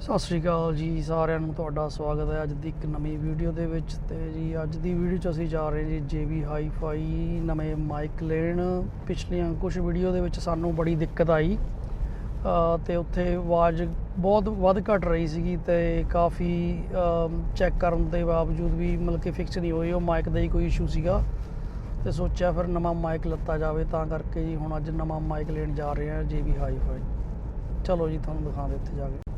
ਸਤਿ ਸ਼੍ਰੀ ਅਕਾਲ ਜੀ ਸਾਰਿਆਂ ਨੂੰ ਤੁਹਾਡਾ ਸਵਾਗਤ ਹੈ ਅੱਜ ਦੀ ਇੱਕ ਨਵੀਂ ਵੀਡੀਓ ਦੇ ਵਿੱਚ ਤੇ ਜੀ ਅੱਜ ਦੀ ਵੀਡੀਓ 'ਚ ਅਸੀਂ ਜਾ ਰਹੇ ਜੀ JB Hi-Fi ਨਵੇਂ ਮਾਈਕ ਲੈਣ। ਪਿਛਲੀਆਂ ਕੁਝ ਵੀਡੀਓ ਦੇ ਵਿੱਚ ਸਾਨੂੰ ਬੜੀ ਦਿੱਕਤ ਆਈ ਅ, ਤੇ ਉੱਥੇ ਆਵਾਜ਼ ਬਹੁਤ ਵੱਧ ਘਟ ਰਹੀ ਸੀਗੀ ਤੇ ਕਾਫੀ ਚੈੱਕ ਕਰਨ ਦੇ ਬਾਵਜੂਦ ਵੀ ਮਤਲਬ ਕਿ ਫਿਕਸ ਨਹੀਂ ਹੋਈ ਉਹ ਮਾਈਕ ਦਾ ਹੀ ਕੋਈ ਇਸ਼ੂ ਸੀਗਾ। ਤੇ ਸੋਚਿਆ ਫਿਰ ਨਵਾਂ ਮਾਈਕ ਲੱਤਾ ਜਾਵੇ ਤਾਂ ਕਰਕੇ ਜੀ ਹੁਣ ਅੱਜ ਨਵਾਂ ਮਾਈਕ ਲੈਣ ਜਾ ਰਹੇ ਹਾਂ JB Hi-Fi ਚਲੋ ਜੀ ਤੁਹਾਨੂੰ ਦਿਖਾਉਂਦੇ ਉੱਥੇ ਜਾ ਕੇ।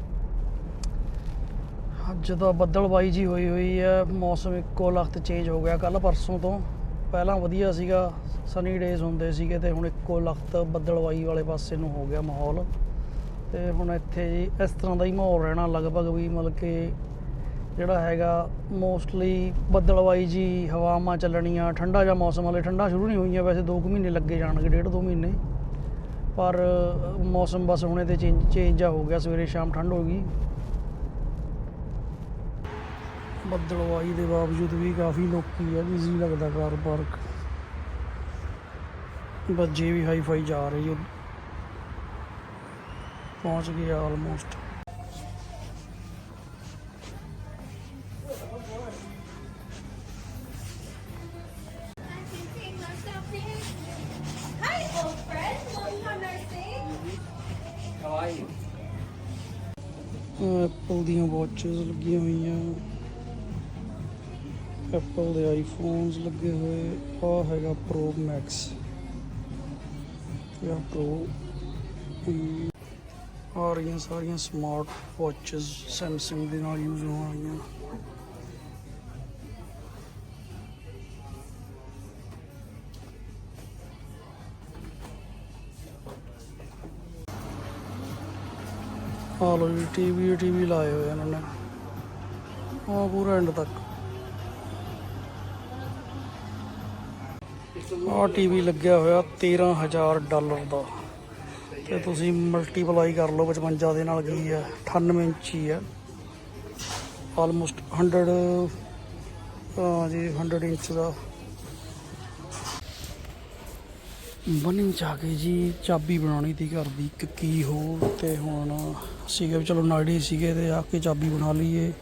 ਅੱਜ ਤਾਂ ਬੱਦਲਬਾਈ ਜੀ ਹੋਈ ਹੋਈ ਹੈ ਮੌਸਮ ਇੱਕੋ ਲਖਤ ਚੇਂਜ ਹੋ ਗਿਆ। ਕੱਲ ਪਰਸੋਂ ਤੋਂ ਪਹਿਲਾਂ ਵਧੀਆ ਸੀਗਾ ਸਨੀ ਡੇਜ਼ ਹੁੰਦੇ ਸੀਗੇ ਤੇ ਹੁਣ ਇੱਕੋ ਲਖਤ ਬੱਦਲਬਾਈ ਵਾਲੇ ਪਾਸੇ ਨੂੰ ਹੋ ਗਿਆ ਮਾਹੌਲ। ਤੇ ਹੁਣ ਇੱਥੇ ਜੀ ਇਸ ਤਰ੍ਹਾਂ ਦਾ ਹੀ ਮਾਹੌਲ ਰਹਿਣਾ ਲਗਭਗ ਵੀ, ਮਤਲਬ ਕਿ ਜਿਹੜਾ ਹੈਗਾ ਮੋਸਟਲੀ ਬੱਦਲਬਾਈ ਜੀ ਹਵਾਵਾਂ ਚੱਲਣੀਆਂ, ਠੰਡਾ ਜਿਹਾ ਮੌਸਮ ਹਲੇ ਠੰਡਾ ਸ਼ੁਰੂ ਨਹੀਂ ਹੋਈਆਂ, ਵੈਸੇ 2 ਮਹੀਨੇ ਲੱਗੇ ਜਾਣਗੇ, ਡੇਢ ਦੋ ਮਹੀਨੇ। ਪਰ ਮੌਸਮ ਬਸ ਹੁਣੇ ਤੇ ਚੇਂਜ ਚੇਂਜ ਜਿਹਾ ਹੋ ਗਿਆ, ਸਵੇਰੇ ਸ਼ਾਮ ਠੰਡ ਹੋ ਗਈ। ਬੱਦਲਵਾਈ ਦੇ ਬਾਵਜੂਦ ਵੀ ਕਾਫੀ ਲੋਕੀ ਆ ਬਿਜ਼ੀ ਲੱਗਦਾ ਕਾਰ ਪਾਰਕ। ਬੱਜੇ ਵੀ ਹਾਈ ਫਾਈ ਜਾ ਰਹੀ ਹੈ ਪਹੁੰਚ ਗਏ ਆਲਮੋਸਟ. ਐਪਲ ਦੀਆਂ ਵਾਚਸ ਲੱਗੀਆਂ ਹੋਈਆਂ। ਐਪਲ ਦੇ ਆਈਫੋਨਸ ਲੱਗੇ ਹੋਏ ਆ। ਹੈਗਾ ਪ੍ਰੋ ਮੈਕਸ ਇਹ ਪ੍ਰੋ ਆ ਰਹੀਆਂ ਸਾਰੀਆਂ ਸਮਾਰਟ ਵਾਚਸ ਸੈਮਸੰਗ ਦੇ ਨਾਲ ਯੂਜ਼ ਹੋਣ ਵਾਲੀਆਂ। ਆ ਲੋ ਜੀ ਟੀਵੀ ਟੀਵੀ ਲਾਏ ਹੋਏ ਇਹਨਾਂ ਨੇ। ਆ ਪੂਰਾ ਐਂਡ ਤੱਕ। ਆ ਟੀਵੀ ਲੱਗਿਆ ਹੋਇਆ 13000 ਡਾਲਰ ਦਾ। ਤੇ ਤੁਸੀਂ ਮਲਟੀਪਲਾਈ ਕਰ ਲਓ 55 ਦੇ ਨਾਲ ਕੀ ਹੈ? 98 ਇੰਚੀ ਹੈ। ਆਲਮੋਸਟ 100 ਹਾਂ ਜੀ 100 ਇੰਚ ਦਾ। ਬਣੀ ਜਾ ਕੇ ਜੀ, ਚਾਬੀ ਬਣਾਉਣੀ ਤੀ ਘਰ ਦੀ, ਇੱਕ ਕੀ ਹੋ ਤੇ ਹੁਣ ਸੀਗੇ, ਵੀ ਚਲੋ ਨਾੜੀ ਸੀਗੇ ਤੇ ਆ ਕੇ ਚਾਬੀ ਬਣਾ ਲਈਏ।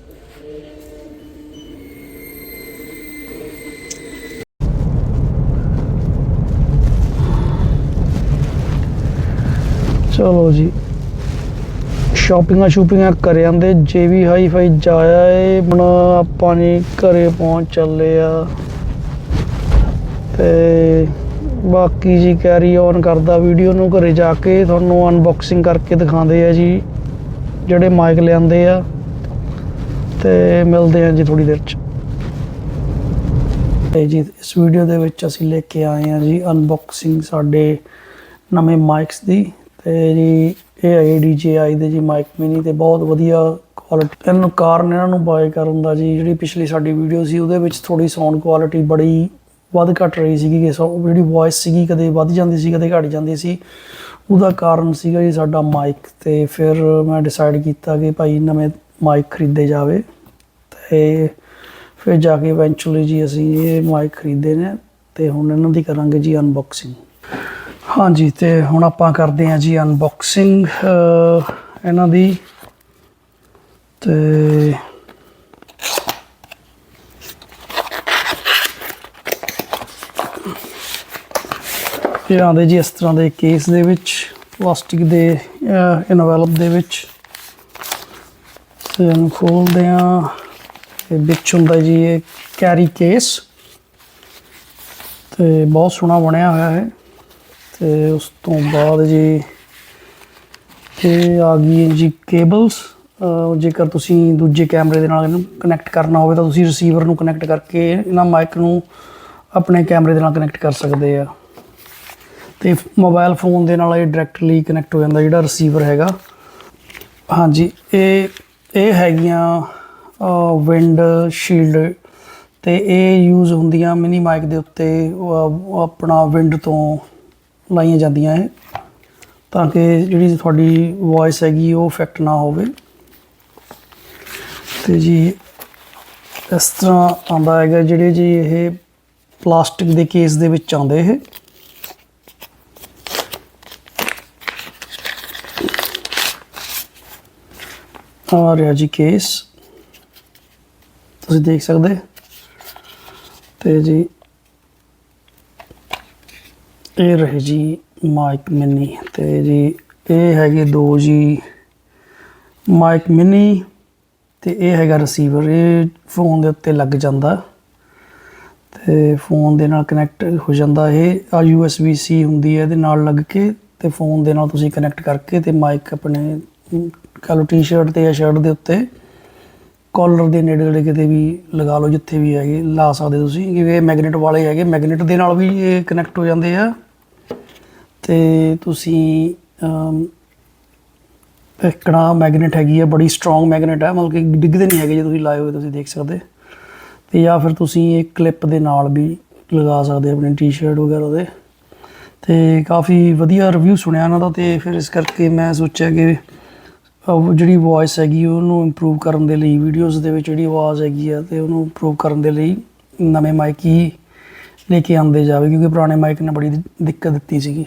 ਚਲੋ ਜੀ। ਸ਼ਾਪਿੰਗਾਂ ਸ਼ੂਪਿੰਗਾਂ ਕਰ ਆਂਦੇ ਜੇਵੀ ਹਾਈ ਫਾਈ ਜਾਇਆ ਏ, ਹੁਣ ਆਪਾਂ ਨੇ ਘਰੇ ਪਹੁੰਚ ਚੱਲੇ ਆ। ਤੇ ਬਾਕੀ ਜੀ ਕੈਰੀ ਔਨ ਕਰਦਾ ਵੀਡੀਓ ਨੂੰ ਘਰੇ ਜਾ ਕੇ, ਤੁਹਾਨੂੰ ਅਨਬਾਕਸਿੰਗ ਕਰਕੇ ਦਿਖਾਉਂਦੇ ਆ ਜੀ, ਜਿਹੜੇ ਮਾਈਕ ਲਿਆਂਦੇ ਆ। ਤੇ ਮਿਲਦੇ ਆ ਜੀ ਥੋੜੀ ਦੇਰ ਚ। ਤੇ ਜੀ, ਇਸ ਵੀਡੀਓ ਦੇ ਵਿੱਚ ਅਸੀਂ ਲੈ ਕੇ ਆਏ ਆ ਜੀ ਅਨਬਾਕਸਿੰਗ ਸਾਡੇ ਨਵੇਂ ਮਾਈਕਸ ਦੀ। ਤੇ ਜੀ, ਇਹ ਹੈ DJI ਦੇ ਜੀ ਮਾਈਕ ਮਿਨੀ ਤੇ ਬਹੁਤ ਵਧੀਆ ਕੁਆਲਿਟੀ ਇਹਨੂੰ ਕਾਰਨ ਇਹਨਾਂ ਨੂੰ ਬਾਏ ਕਰਨ ਦਾ ਜੀ, ਜਿਹੜੀ ਪਿਛਲੀ ਸਾਡੀ ਵੀਡੀਓ ਸੀ, ਉਹਦੇ ਵਿੱਚ ਥੋੜੀ ਸਾਊਂਡ ਕੁਆਲਿਟੀ ਬੜੀ ਵੱਧ ਘਟ ਰਹੀ ਸੀਗੀ, ਕਿ ਸੋ ਜਿਹੜੀ ਵੌਇਸ ਸੀਗੀ ਕਦੇ ਵੱਧ ਜਾਂਦੀ ਸੀ, ਕਦੇ ਘਟ ਜਾਂਦੀ ਸੀ। ਉਹਦਾ ਕਾਰਨ ਸੀਗਾ ਜੀ ਸਾਡਾ ਮਾਈਕ ਤੇ ਫਿਰ ਮੈਂ ਡਿਸਾਈਡ ਕੀਤਾ ਕਿ ਭਾਈ ਨਵੇਂ ਮਾਈਕ ਖਰੀਦੇ ਜਾਵੇ ਤੇ ਫਿਰ ਜਾ ਕੇ ਇਵੈਂਚੁਅਲੀ ਜੀ ਅਸੀਂ ਇਹ ਮਾਈਕ ਖਰੀਦੇ ਨੇ ਤੇ ਹੁਣ ਇਹਨਾਂ ਦੀ ਕਰਾਂਗੇ ਜੀ ਅਨਬਾਕਸਿੰਗ ਹਾਂਜੀ, ਤੇ ਹੁਣ ਆਪਾਂ ਕਰਦੇ ਹਾਂ ਜੀ ਅਨਬਾਕਸਿੰਗ ਇਹਨਾਂ ਦੀ। ਤੇ ਇਹ ਆਉਂਦੇ ਜੀ ਇਸ ਤਰ੍ਹਾਂ ਦੇ ਕੇਸ ਦੇ ਵਿੱਚ ਪਲਾਸਟਿਕ ਦੇ ਇਨਵੈਲਪ ਦੇ ਵਿੱਚ। ਤੇ ਇਹਨੂੰ ਖੋਲਦੇ ਆ ਤੇ ਵਿੱਚ ਹੁੰਦਾ ਜੀ ਇਹ ਕੈਰੀ ਕੇਸ ਤੇ ਬਹੁਤ ਸੋਹਣਾ ਬਣਿਆ ਹੋਇਆ ਹੈ ਤੇ ਉਸ ਤੋਂ ਬਾਅਦ ਜੀ ਇਹ ਆ ਗਈ ਜੀ ਕੇਬਲਸ ਜੇਕਰ ਤੁਸੀਂ ਦੂਜੇ ਕੈਮਰੇ ਦੇ ਨਾਲ ਇਹਨੂੰ ਕਨੈਕਟ ਕਰਨਾ ਹੋਵੇ ਤਾਂ ਤੁਸੀਂ ਰਿਸੀਵਰ ਨੂੰ ਕਨੈਕਟ ਕਰਕੇ ਇਹਨਾਂ ਮਾਈਕ ਨੂੰ ਆਪਣੇ ਕੈਮਰੇ ਦੇ ਨਾਲ ਕਨੈਕਟ ਕਰ ਸਕਦੇ ਆ। ਤੇ ਮੋਬਾਈਲ ਫੋਨ ਦੇ ਨਾਲ ਇਹ ਡਾਇਰੈਕਟਲੀ ਕਨੈਕਟ ਹੋ ਜਾਂਦਾ ਜਿਹੜਾ ਰਿਸੀਵਰ ਹੈਗਾ। ਹਾਂਜੀ, ਇਹ ਇਹ ਹੈਗੀਆਂ ਵਿੰਡ ਸ਼ੀਲਡ ਤੇ ਇਹ ਯੂਜ਼ ਹੁੰਦੀਆਂ ਮਿਨੀ ਮਾਈਕ ਦੇ ਉੱਤੇ ਆਪਣਾ ਵਿੰਡ ਤੋਂ ਲਾਈਆਂ ਜਾਂਦੀਆਂ ਹੈ ਤਾਂ ਕਿ ਜਿਹੜੀ ਤੁਹਾਡੀ ਵੌਇਸ ਹੈਗੀ ਉਹ ਇਫੈਕਟ ਨਾ ਹੋਵੇ। ਤੇ ਜੀ, ਇਸ ਤਰ੍ਹਾਂ ਆਉਂਦਾ ਹੈਗਾ ਜਿਹੜੇ ਜੀ ਇਹ ਪਲਾਸਟਿਕ ਦੇ ਕੇਸ ਦੇ ਵਿੱਚ ਆਉਂਦੇ ਇਹ। ਆ ਰਿਹਾ ਜੀ ਕੇਸ ਤੁਸੀਂ ਦੇਖ ਸਕਦੇ? ਤੇ ਜੀ ਇਹ ਰਹੇ ਜੀ ਮਾਈਕ ਮਿੰਨੀ ਤੇ ਜੀ ਇਹ ਹੈਗੇ ਦੋ ਜੀ ਮਾਈਕ ਮਿੰਨੀ ਤੇ ਇਹ ਹੈਗਾ ਰਿਸੀਵਰ ਇਹ ਫੋਨ ਦੇ ਉੱਤੇ ਲੱਗ ਜਾਂਦਾ ਤੇ ਫੋਨ ਦੇ ਨਾਲ ਕਨੈਕਟ ਹੋ ਜਾਂਦਾ ਇਹ ਆ USB C ਹੁੰਦੀ ਹੈ ਇਹਦੇ ਨਾਲ ਲੱਗ ਕੇ ਤੇ ਫੋਨ ਦੇ ਨਾਲ ਤੁਸੀਂ ਕਨੈਕਟ ਕਰਕੇ ਤੇ ਮਾਈਕ ਆਪਣੇ ਕਾਲੋ ਟੀ-ਸ਼ਰਟ ਤੇ ਜਾਂ ਸ਼ਰਟ ਦੇ ਉੱਤੇ ਕਾਲਰ ਦੇ ਨੇੜੇ ਨੇੜੇ ਕਿਤੇ ਵੀ ਲਗਾ ਲਓ ਜਿੱਥੇ ਵੀ ਹੈਗੇ, ਲਾ ਸਕਦੇ ਤੁਸੀਂ, ਕਿਉਂਕਿ ਇਹ ਮੈਗਨੇਟ ਵਾਲੇ ਹੈਗੇ ਮੈਗਨੇਟ ਦੇ ਨਾਲ ਵੀ ਇਹ ਕਨੈਕਟ ਹੋ ਜਾਂਦੇ ਆ। ਤੇ ਤੁਸੀਂ ਅਮ, ਇੱਕਣਾ ਮੈਗਨੇਟ ਹੈਗੀ ਹੈ ਬੜੀ ਸਟਰੋਂਗ ਮੈਗਨੇਟ ਹੈ ਮਤਲਬ ਕਿ ਡਿੱਗਦੇ ਨਹੀਂ ਹੈਗੇ ਜੇ ਤੁਸੀਂ ਲਾਏ ਹੋਏ ਤੁਸੀਂ ਦੇਖ ਸਕਦੇ। ਤੇ ਜਾਂ ਫਿਰ ਤੁਸੀਂ ਇਹ ਕਲਿੱਪ ਦੇ ਨਾਲ ਵੀ ਲਗਾ ਸਕਦੇ ਆਪਣੇ ਟੀ-ਸ਼ਰਟ ਵਗੈਰਾ ਦੇ। ਤੇ ਕਾਫੀ ਵਧੀਆ ਰਿਵਿਊ ਸੁਣਿਆ ਇਹਨਾਂ ਦਾ ਤੇ ਫਿਰ ਇਸ ਕਰਕੇ ਮੈਂ ਸੋਚਿਆ ਕਿ ਜਿਹੜੀ ਵੌਇਸ ਹੈਗੀ ਉਹਨੂੰ ਇੰਪਰੂਵ ਕਰਨ ਦੇ ਲਈ ਵੀਡੀਓਜ਼ ਦੇ ਵਿੱਚ ਜਿਹੜੀ ਆਵਾਜ਼ ਹੈਗੀ ਆ ਤੇ ਉਹਨੂੰ ਇੰਪਰੂਵ ਕਰਨ ਦੇ ਲਈ ਨਵੇਂ ਮਾਈਕ ਹੀ ਲੈ ਕੇ ਆਂਦੇ ਜਾਵੇ ਕਿਉਂਕਿ ਪੁਰਾਣੇ ਮਾਈਕ ਨੇ ਬੜੀ ਦਿੱਕਤ ਦਿੱਤੀ ਸੀਗੀ।